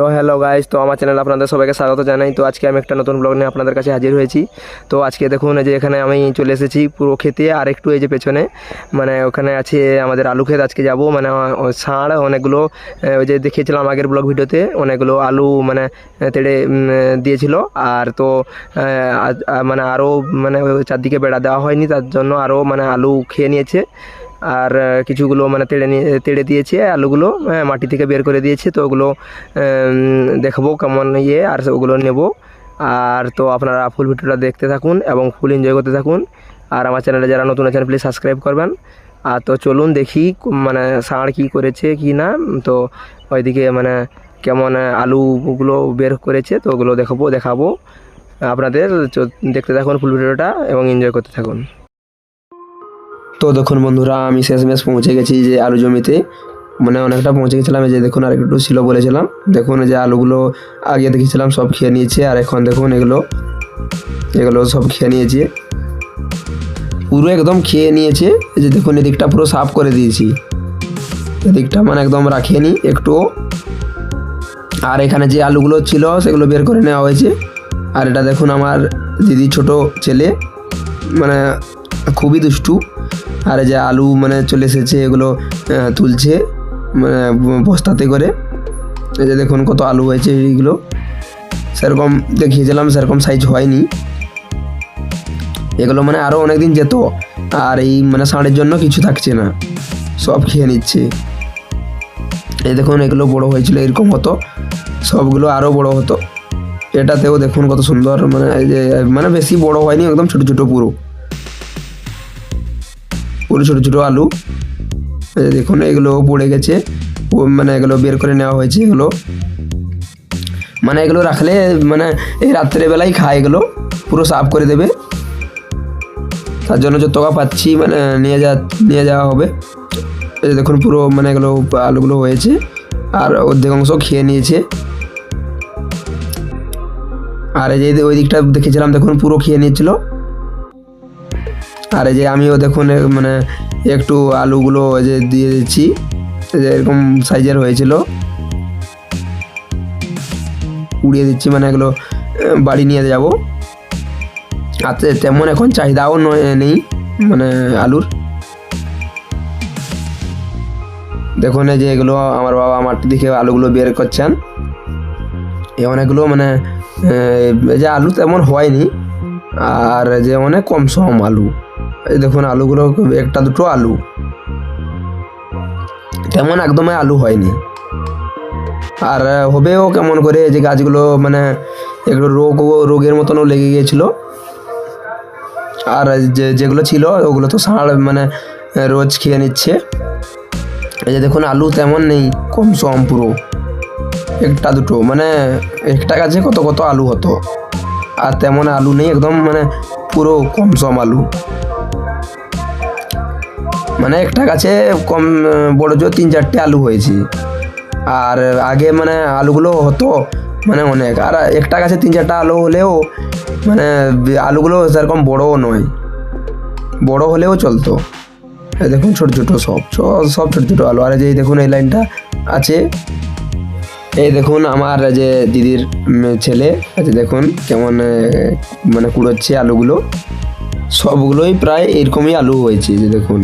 তো hello guys তো আমার চ্যানেল আপনাদের সবাইকে স্বাগত জানাই। তো আজকে আমি একটা নতুন ব্লগ নিয়ে আপনাদের কাছে হাজির হয়েছি। তো আজকে দেখুন যে এখানে আমি চলে এসেছি পুরো খেতে, আর একটু এই যে পেছনে মানে ওখানে আছে আমাদের আলু ক্ষেত, আজকে যাব। মানে ষাঁড়, অনেকগুলো ওই যে দেখিয়েছিলাম আগের ব্লগ ভিডিওতে, অনেকগুলো আলু মানে তেড়ে দিয়েছিল। আর তো মানে আরও মানে চারদিকে বেড়া দেওয়া হয়নি, তার জন্য আরও মানে আলু খেয়ে নিয়েছে। আর কিছুগুলো মানে তেড়ে নিয়ে, তেড়ে দিয়েছে, আলুগুলো মাটি থেকে বের করে দিয়েছে, তো ওগুলো দেখব কেমন ইয়ে আর ওগুলো নেব। আর তো আপনারা ফুল ভিডিওটা দেখতে থাকুন এবং ফুল এনজয় করতে থাকুন। আর আমার চ্যানেলে যারা নতুন আছেন প্লিজ সাবস্ক্রাইব করবেন। আর তো চলুন দেখি মানে ষাঁড় কী করেছে, কি না, তো ওইদিকে মানে কেমন আলুগুলো বের করেছে, তো ওগুলো দেখাবো দেখাবো। আপনাদের দেখতে থাকুন ফুল ভিডিওটা এবং এনজয় করতে থাকুন। তো দেখুন বন্ধুরা, আমি শেষমেশ পৌঁছে গেছি যে আলু জমিতে। মানে অনেকটা পৌঁছে গেছিলাম যে দেখুন আর একটু ছিল বলেছিলাম। দেখুন যে আলুগুলো আগে দেখেছিলাম, সব খেয়ে নিয়েছে, আর এখন দেখুন এগুলো এগুলো সব খেয়ে নিয়েছে। পুরো একদম খেয়ে নিয়েছে যে দেখুন এদিকটা পুরো সাফ করে দিয়েছি। এদিকটা মানে একদম রাখিয়ে রাখিনি একটুও আর এখানে যে আলুগুলো ছিল, সেগুলো বের করে নেওয়া হয়েছে। আর এটা দেখুন আমার দিদি ছোট ছেলে মানে খুবই দুষ্টু। আর এই যে আলু মানে চলে এসেছে, এগুলো তুলছে মানে বস্তাতে করে। এই যে দেখুন কত আলু হয়েছে এইগুলো। সেরকম দেখিয়েছিলাম, সেরকম সাইজ হয়নি। এগুলো মানে আরও অনেক দিন যেত, আর এই মানে ষাঁড়ের জন্য কিছু থাকছে না। সব খেয়ে নিচ্ছে। এই দেখুন, এগুলো বড় হয়েছিল এরকম হতো। সবগুলো আরও বড় হতো। এটাতেও দেখুন কত সুন্দর মানে মানে বেশি বড় হয়নি, একদম ছোট ছোট পুরো। পুরো ছোটো ছোটো আলু। দেখুন, এগুলো পড়ে গেছে। মানে এগুলো বের করে নেওয়া হয়েছে এগুলো। মানে এগুলো রাখলে মানে এই রাত্রেবেলাই খায় এগুলো। পুরো সাফ করে দেবে। তার জন্য যত টাকা পাচ্ছি মানে নিয়ে যা, নিয়ে যাওয়া হবে। দেখুন, পুরো মানে এগুলো আলুগুলো হয়েছে। আর অর্ধেক অংশ খেয়ে নিয়েছে। আর এই যে ওই দিকটা দেখেছিলাম, দেখুন, পুরো খেয়ে নিয়েছিল। আর এই যে আমিও দেখুন মানে একটু আলুগুলো এই যে দিয়ে দিচ্ছি এরকম সাইজের হয়েছিল। উড়িয়ে দিচ্ছি মানে এগুলো বাড়ি নিয়ে যাব। আর তেমন এখন চাহিদাও নেই মানে আলুর। দেখুন যে এগুলো, আমার বাবা মাটি দিকে আলুগুলো বের করছেন। এই অনেকগুলো মানে যে আলু তেমন হয়নি, আর যে অনেক কম সম আলু। দেখুন, আলুগুলো একটা দুটো আলু। তেমন একদমই আলু হয়নি। আর হবেও কেমন করে যে গাছগুলো মানে একটু রোগ, রোগের মতনও লেগে গিয়েছিল। আর যে, যেগুলো ছিল, ওগুলো তো ষাঁড় মানে রোজ খেয়ে নিচ্ছে। এই যে দেখুন, আলু তেমন নেই, কম সম পুরো। একটা দুটো মানে একটা গাছে কত কত আলু হতো। আর তেমন আলু নেই, একদম মানে পুরো কম সম আলু। মানে একটা গাছে কম, বড় জোর তিন চারটে আলু হয়েছে। আর আগে মানে আলুগুলো হতো মানে অনেক। আর একটা গাছে তিন চারটা আলু হলেও মানে আলুগুলো সেরকম বড়ও নয়। বড় হলেও চলতো। দেখুন ছোট ছোট সব সব ছোট ছোট আলু। আর এই দেখুন এই লাইনটা আছে। এই দেখুন আমার যে দিদির ছেলে আছে দেখুন কেমন মানে কুড়োচ্ছে আলুগুলো। সবগুলোই প্রায় এরকমই আলু হয়েছে যে দেখুন।